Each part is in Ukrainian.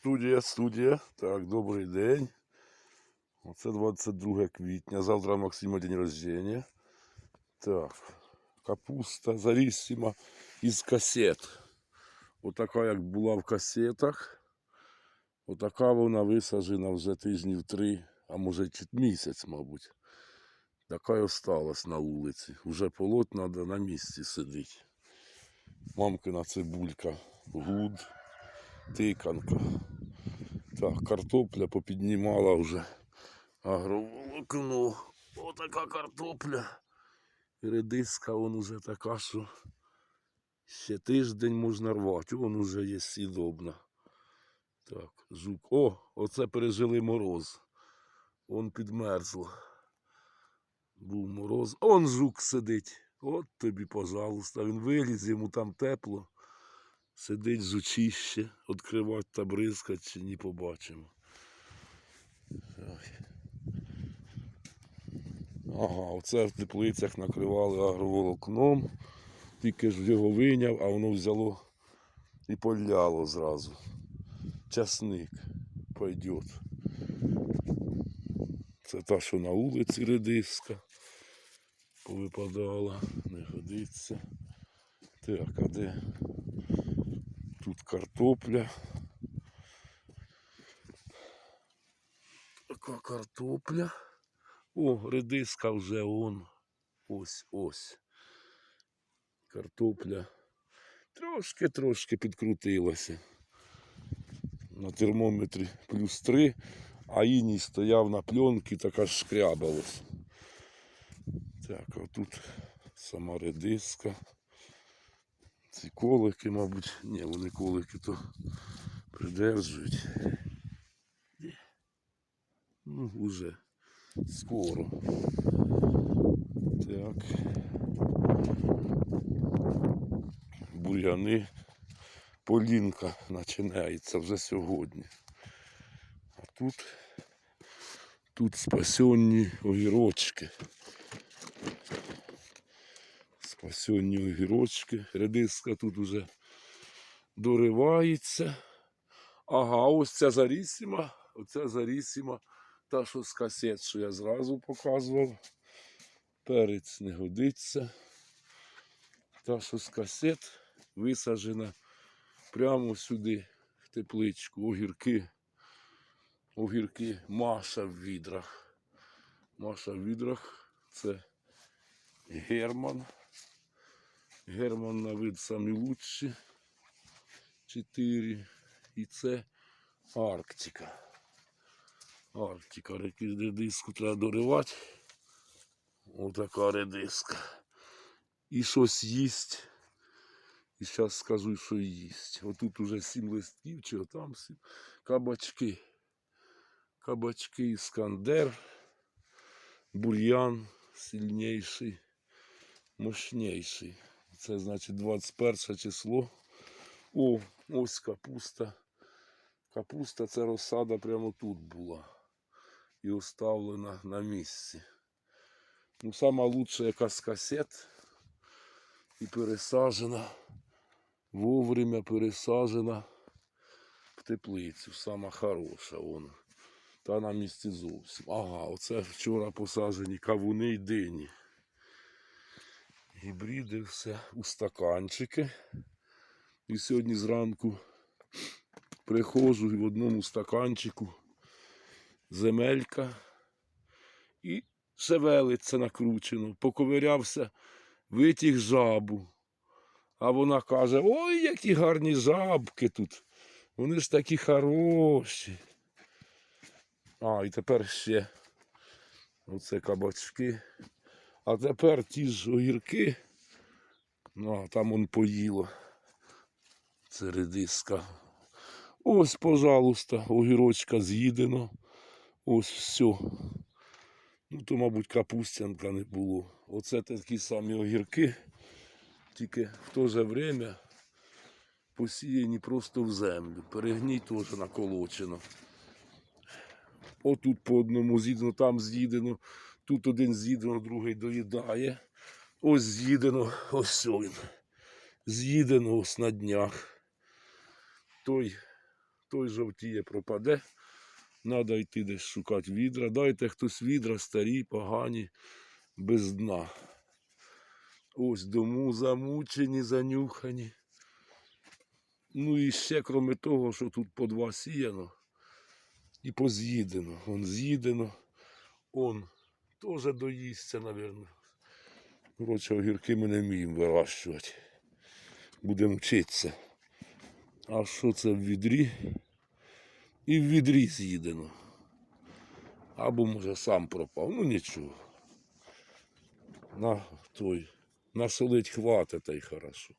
Студія, студія. Так, добрий день. Оце 22 квітня. Завтра Максима день рождения. Так, капуста зарісіма із касет. Отака, як була в касетах. Отака вона висаджена вже тижнів три, а може місяць, мабуть. Така й осталась на вулиці. Уже полоть треба на місці сидить. Мамкина цибулька, гуд, тиканка. Так, картопля попіднімала вже агроволокно. Отака картопля. Редиска вон уже така, що ще тиждень можна рвати. Вон уже є сідобна. Так, жук. О, оце пережили мороз. Вон підмерзло. Був мороз. Он жук сидить. От тобі, пожалуйста. Він виліз, йому там тепло. Сидить жучище, відкривати та бризкать, чи не побачимо. Ага, оце в теплицях накривали агроволокном. Тільки ж його виняв, а воно взяло і поляло зразу. Часник пойдет. Це та, що на вулиці редиска повипадала, не годиться. Так, а де? Тут картопля. Така картопля. О, редиска вже он. Ось ось. Картопля. Трошки-трошки підкрутилася. На термометрі плюс 3, а іній стояв на пленці, така ж шкрябалась. Так, а тут сама редиска. Ці колики, мабуть, ні, вони колики то придержують. Ну, уже скоро. Так. Бур'яни. Полінка починається вже сьогодні. А тут, тут спасенні огірочки. Спасенні огірочки. Редиска тут уже доривається. Ага, ось ця зарісіма, оця зарісіма, та, що з касет, що я зразу показував. Перець не годиться. Та, що з касет висаджена прямо сюди, в тепличку, огірки. Огірки Маша в відрах. Маша в відрах це Герман. Герман на вид самі лучші. Чотири. І це Арктика. Арктика. Редиску треба доривати. Отака редиска. І щось їсть. І зараз скажу, що їсть. Отут уже сім листків, чи отам сім. Кабачки. Кабачки Іскандер. Бур'ян сильніший, мощніший. Це значить 21 число. О, ось капуста. Капуста це розсада прямо тут була. І оставлена на місці. Ну, сама лучша яка з касет. І пересаджена. Вовремя пересаджена в теплицю. Сама хороша вона. Та на місці зовсім. Ага, оце вчора посаджені кавуни й дині. Гібриди все у стаканчики. І сьогодні зранку приходжу в одному стаканчику земелька і шевелиться накручено. Поковирявся, витяг жабу. А вона каже: ой, які гарні жабки тут. Вони ж такі хороші. А, і тепер ще оце кабачки. А тепер ті ж огірки. Ну, а там он поїло. Це редиска. Ось, пожалуйста, огірочка з'їдено. Ось все. Ну, то, мабуть, капустянка не було. Оце такі самі огірки, тільки в то же время посіяні просто в землю. Перегній теж наколочено. Отут по одному з'їдено, там з'їдено, тут один з'їдено, другий доїдає. Ось з'їдено, ось він. З'їдено ось на днях. Той той жовтіє, пропаде. Треба йти десь шукати відра. Дайте хтось відра, старі, погані, без дна. Ось дому замучені, занюхані. Ну і ще, крім того, що тут по два сіяно і поз'їдено. Вон з'їдено. Он теж доїсться, мабуть. Коротше, огірки ми не вміємо вирощувати. Будемо вчитися. А що це в відрі? І в відрі з'їдено. Або може сам пропав. Ну нічого. На той. Насолить хватить та й хорошо.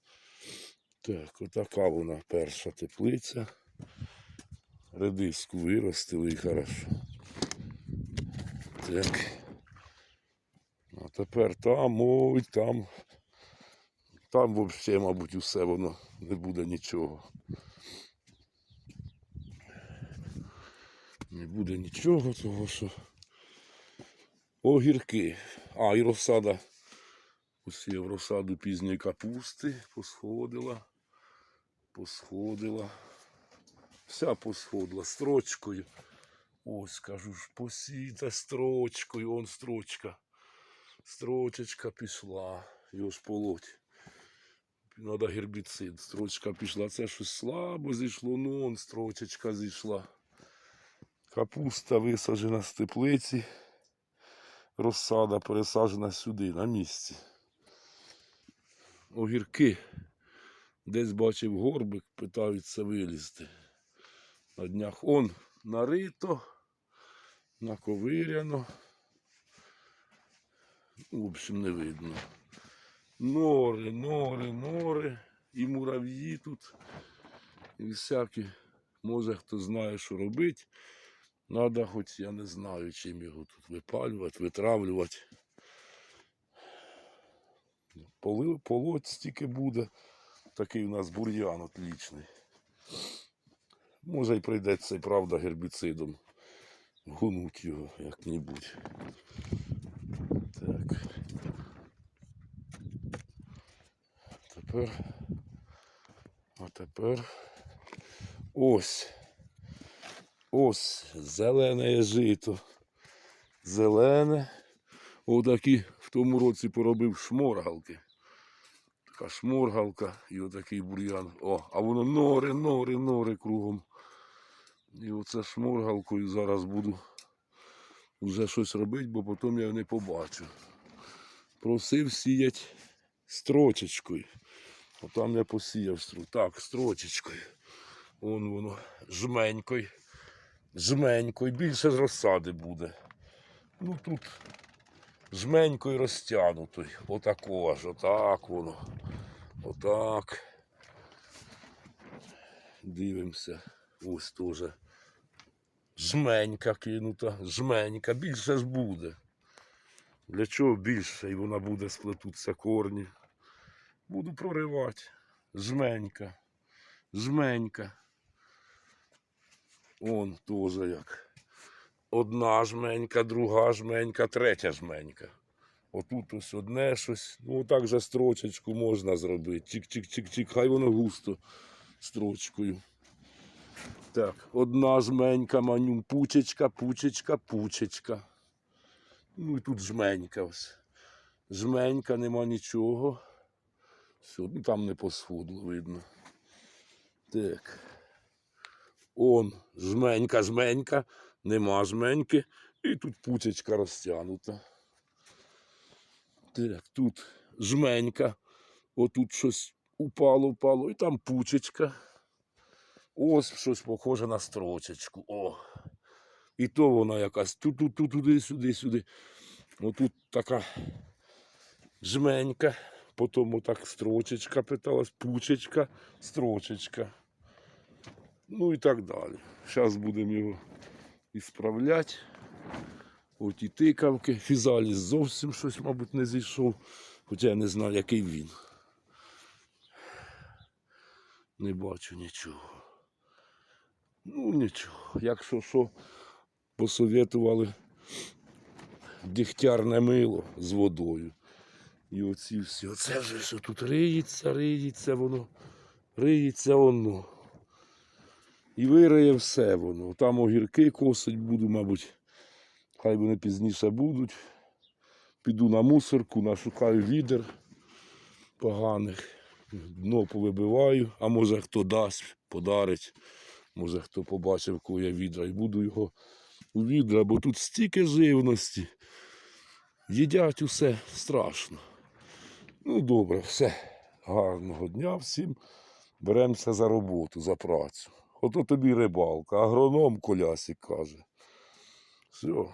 Так, отака вона перша теплиця. Редиску виростили і хорошо. Так. Тепер там, ой, там. Там взагалі, мабуть, усе воно не буде нічого. Не буде нічого, того що огірки. А, і розсада. Посіяв розсаду пізньої капусти, посходила, посходила. Вся посходила строчкою. Ось кажу ж, посійте строчкою, он строчка. Строчечка пішла. Його ж полоть. Надо гербіцид. Строчка пішла. Це щось слабо зійшло, ну он строчечка зійшла. Капуста висаджена з теплиці. Розсада пересаджена сюди, на місці. Огірки. Десь бачив горбик, питаються вилізти. На днях он нарито, наковиряно. В общем, не видно. Нори, нори, нори, і мурав'ї тут, і всякі. Може хто знає, що робити. Надо хоч я не знаю, чим його тут випалювати, витравлювати. Поли, полоть стільки буде. Такий у нас бур'ян отлічний. Може й прийдеться, правда, гербіцидом гонуть його як-небудь. Так. Тепер. А тепер ось. Ось зелене жито. Зелене. Отакі в тому році поробив шморгалки. Така шморгалка і отакий бур'ян. О, а воно нори, нори, нори кругом. І оце шморгалкою зараз буду вже щось робити, бо потім я не побачу. Просив сіять строчечкою. Отам я посіяв стру. Так, строчечкою. Вон воно жменькою. Жменькою. Більше ж розсади буде. Ну тут жменькою розтягнутою. Отако аж, отак воно. Отак. Дивимося. Ось теж. Жменька кинута, жменька, більше ж буде. Для чого більше? І вона буде сплетуться корні. Буду проривати. Жменька. Жменька. Он теж як. Одна жменька, друга жменька, третя жменька. Отут ось одне щось. Ну отак же строчечку можна зробити. Чик-чик-чик-чик. Хай воно густо строчкою. Так, одна жменька, маню, пучечка, пучечка, пучечка. Ну і тут жменька ось. Жменька, нема нічого. Все, ну там не посходило, видно. Так. Он, жменька, жменька, нема жменьки. І тут пучечка розтягнута. Так, тут жменька. Отут щось упало, упало, і там пучечка. Ось щось похоже на строчечку. О. І то вона якась ту-ту-ту, туди, сюди, сюди. Отут така жменька, потім отак строчечка питалась, пучечка, строчечка. Ну і так далі. Зараз будемо його ісправляти. От і тикавки. Фізаліс зовсім щось, мабуть, не зійшов. Хоча я не знаю, який він. Не бачу нічого. Ну нічого. Якщо що, посоветували дігтярне мило з водою. І оці всі. Оце вже що тут риється, риється воно, риється воно. І вириє все воно. Там огірки косить буду, мабуть. Хай вони пізніше будуть. Піду на мусорку, нашукаю відер поганих. Дно повибиваю, а може хто дасть, подарить. Може хто побачив, коли я відра, і буду його у відра, бо тут стільки живності. Їдять усе страшно. Ну, добре, все. Гарного дня всім. Беремося за роботу, за працю. Ото тобі рибалка, агроном колясик каже. Все.